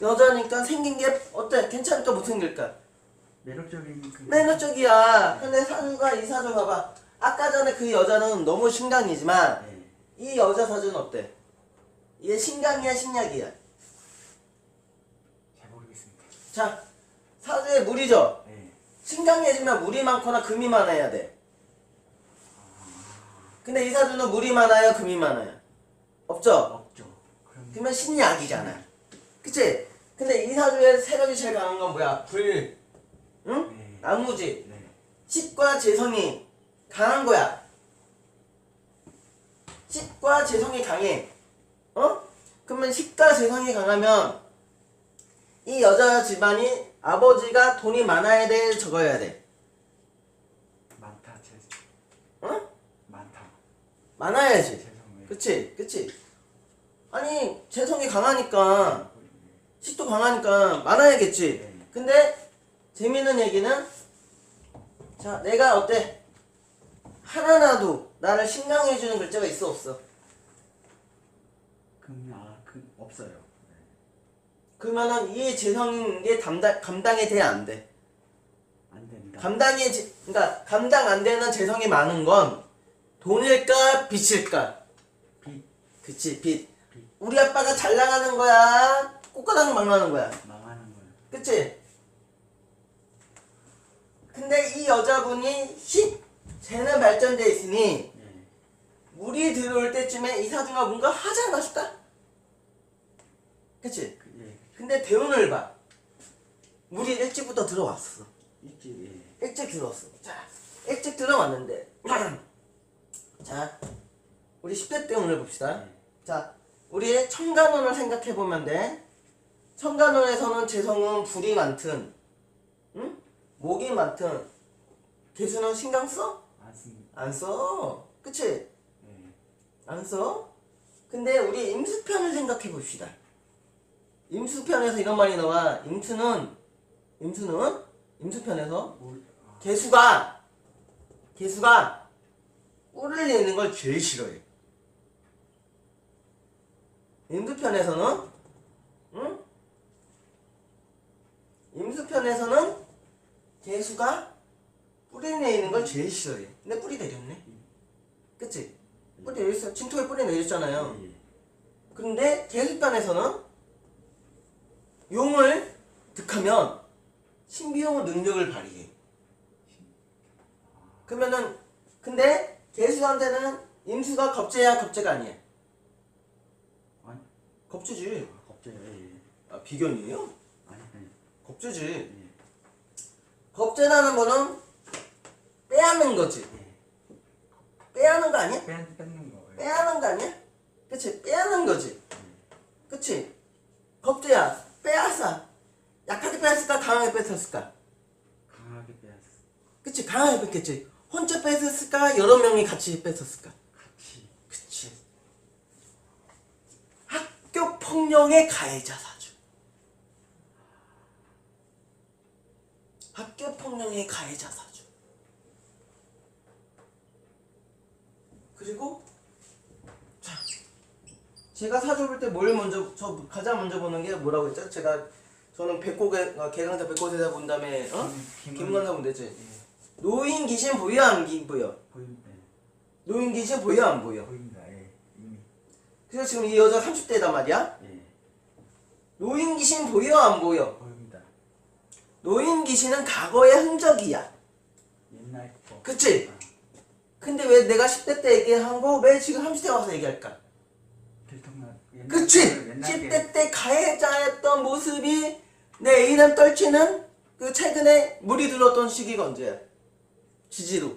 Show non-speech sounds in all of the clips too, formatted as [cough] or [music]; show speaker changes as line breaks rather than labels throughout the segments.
여자니까 생긴 게 어때? 괜찮을까 못생길까?
매력적인 그
매너적이야. 근데 사주가 이 사주 봐봐. 아까 전에 그 여자는 너무 신강이지만
네.
이 여자 사주는 어때? 얘 신강이야 신약이야.
잘 모르겠습니다.
자 사주에 물이죠.
네.
신강해지면 물이 많거나 금이 많아야 돼. 근데 이 사주는 물이 많아요, 금이 많아요. 없죠?
없죠. 그럼
그러면 신약이잖아. 그치? 근데 이 사주에 세력이 제일 강한 건 뭐야? 불, 응?
네.
나무지,
네.
식과 재성이 강한 거야. 식과 재성이 강해. 어? 그러면 식과 재성이 강하면 이 여자 집안이 아버지가 돈이 많아야 돼, 적어야 돼.
많다. 제
어?
많다.
많아야지.
죄송해요.
그치? 그치? 아니, 재성이 강하니까, 식도 강하니까 많아야겠지.
네.
근데, 재밌는 얘기는, 자, 내가 어때? 하나라도 나를 신강해 주는 글자가 있어, 없어?
그럼 아그 없어요. 네.
그러면은 이 재성인 게 감당, 감당이 돼, 안 돼?
안 됩니다.
감당이, 지- 그러니까 감당 안 되는 재성이 많은 건 돈일까, 빚일까?
비
그치, 빚.
빚.
우리 아빠가 잘 나가는 거야? 꽃가닥 망나는 거야?
망하는 거예요.
그치? 근데 이 여자분이 식, 재는 발전돼 있으니
네.
물이 들어올 때쯤에 이 사주가 뭔가 하지 않아 싶다? 그치?
그, 예.
근데 대운을 봐. 물이 일찍부터 들어왔어.
일찍 예.
일찍 들어왔어. 자, 일찍 들어왔는데. [clears throat] 자, 우리 10대 대운을 봅시다.
네.
자, 우리 청간원을 생각해 보면 돼. 청간원에서는 재성은 불이 많든, 응? 목이 많든, 개수는 신경 써? 안 써. 그치?
네.
안 써? 근데 우리 임수편을 생각해 봅시다. 임수편에서 이런 말이 나와. 임수는, 임수는, 임수편에서
뭘 아,
개수가, 개수가 꿀을 내는 걸 제일 싫어해. 임수편에서는, 응? 임수편에서는 개수가 뿌리 내리는 걸 제일 싫어해. 근데 뿌리 내렸네. 그치? 뿌리 내렸어. 진토에 뿌리 내렸잖아요.
예.
근데 개수편에서는 용을 득하면 신비용 능력을 발휘해. 그러면은 근데 개수한테는 임수가 겁재야 겁재가 아니야?
아니
겁재지.
아, 예. 예.
아 비견이에요? 겁재지.
예.
겁재라는 거는 빼앗는 거지.
예.
빼앗는 거 아니야?
뺀 뺏는 거. 예.
빼앗는 거 아니야? 그치? 빼앗는 거지. 그치? 겁재야. 빼앗아. 약하게 빼앗을까? 강하게 뺏었을까?
강하게 빼앗.
그치? 강하게 뺏겠지. 혼자 뺏었을까? 여러 명이 같이 뺏었을까?
같이.
그치. 학교 폭력의 가해자 사주. 학교 폭력의 가해자 사주. 그리고 자, 제가 사주 볼 때 뭘 먼저 저 가장 먼저 보는 게 뭐라고 했죠? 제가 저는 백곡에 어, 개강자 백곡에다 본 다음에 어?
김-
김건사 본.
예.
노인 귀신 보여 안 기- 보여?
보입니다. 예.
노인 귀신 보여 안 보여?
보입니다. 예. 이미.
그래서 지금 이 여자 30대단 말이야.
예.
노인 귀신 보여 안 보여? 노인 귀신은 과거의 흔적이야.
옛날 거.
그치?
아,
근데 왜 내가 10대 때 얘기한 거 왜 지금 30대 와서 얘기할까?
들통나. 옛날
그치?
거, 옛날 게
10대 때 가해자였던 모습이 내 애인을 떨치는 그 최근에 물이 들었던 시기가 언제야? 지지로.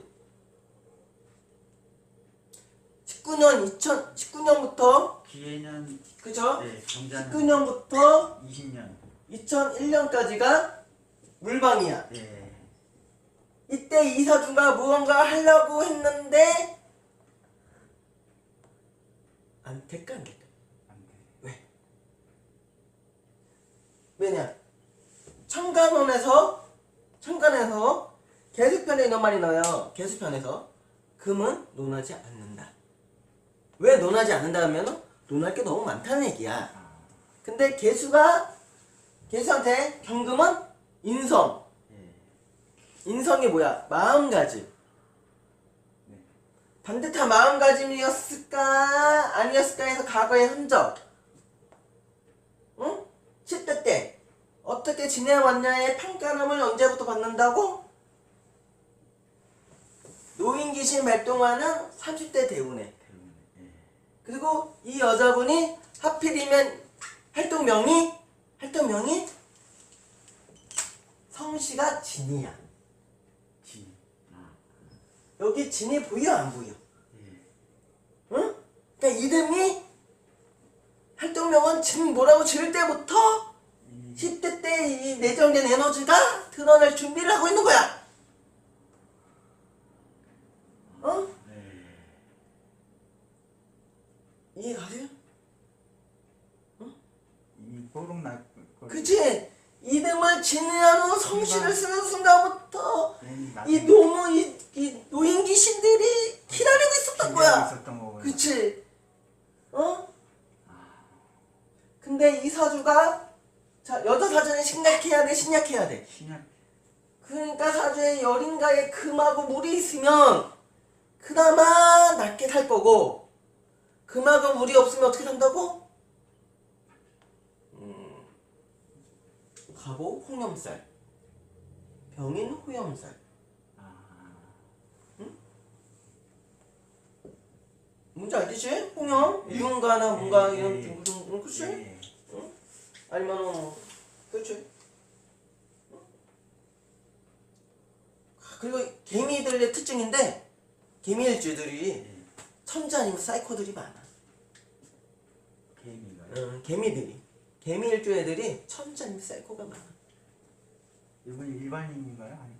19년 2000 19년부터
기회는
그죠?
네, 경자는
19년부터
20년.
2001년까지가 물방이야.
예.
이때 이사주가 무언가 하려고 했는데 안 될까 안 될까?
안 돼.
왜? 왜냐? 청간원에서 청간에서 개수편에 이런 말이 나와요. 개수편에서 금은 논하지 않는다. 왜 논하지 않는다 하면 논할 게 너무 많다는 얘기야.
아,
근데 개수가 개수한테 경금은 인성.
예.
인성이 뭐야? 마음가짐.
네.
반듯한 마음가짐이었을까? 아니었을까 해서 과거의 흔적. 응? 10대 때 어떻게 지내왔냐의 평가름을 언제부터 받는다고? 노인 귀신 발동하는 30대 대운에. 그리고 이 여자분이 하필이면 활동명이 활동명이 성씨가 진이야.
지. 아.
여기 진이 보여 안 보여?
예.
응? 그러니까 이름이 활동명은 진 뭐라고 지을 때부터
이미
10대 때 이 내정된 에너지가 드러날 준비를 하고 있는 거야. 어?
네.
이해 가세요?
이미 꼬록 날 거.
그치? 이름을 진이라는 성씨를 쓰는 순간부터
나-
이 노무 이, 이 노인 귀신들이 기다리고 있었던 거야. 그치? 어? 근데 이 사주가 자 여자 사주는 신약해야 돼 신약해야 돼.
신약
그러니까 사주에 열인가에 금하고 물이 있으면 그나마 낫게 살 거고 금하고 물이 없으면 어떻게 산다고? 가보 홍염살 병인 호염살
아.
뭔지 알겠지? 홍염 유흥가나 뭔가
예,
이런
예.
좀 무슨 응, 그치?
예.
아니면 뭐 그치? 그리고 개미들의 특징인데 개미일주들이
예.
천재 아니면 사이코들이 많아.
개미가요.
응, 개미들이 개미일주 애들이 천재 아니면 사이코가 많아.
이분 일반인인가요? 아니.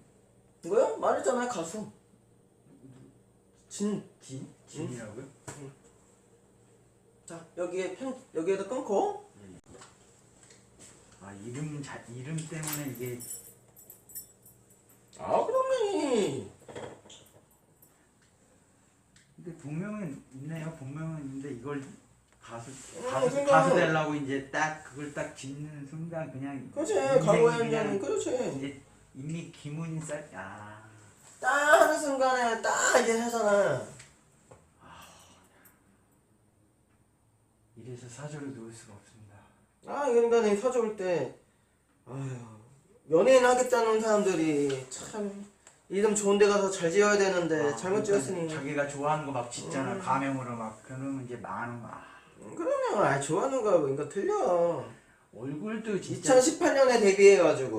이거요? 말했잖아요 가수. 진.
진? 진이라고요?
자 여기에 편 여기에다 끊고
아 이름 자 이름 때문에 이게
아 그러면
근데 본명은 있네요. 본명은 있는데 이걸 가수
음,
가수
그러니까-
가수 되려고 이제 딱 그걸 딱 짓는 순간 그냥
그렇지 현장이 그렇지.
이제 이미 김훈이 쌀 아.
딱 하는 순간에 딱 이제 하잖아.
이래서 사주를 놓을 수가 없습니다.
아 그러니까 내 사주 올때 아휴 연예인 하겠다는 사람들이 참 이름 좋은 데 가서 잘 지어야 되는데
아,
네, 잘못
그러니까
지었으니
자기가 좋아하는 거 막 짓잖아.
음.
가명으로 막 그러면 이제 망하는 거야.
음, 그러면 아 좋아하는 거 이거 틀려.
얼굴도 진짜.
2018년에 데뷔해가지고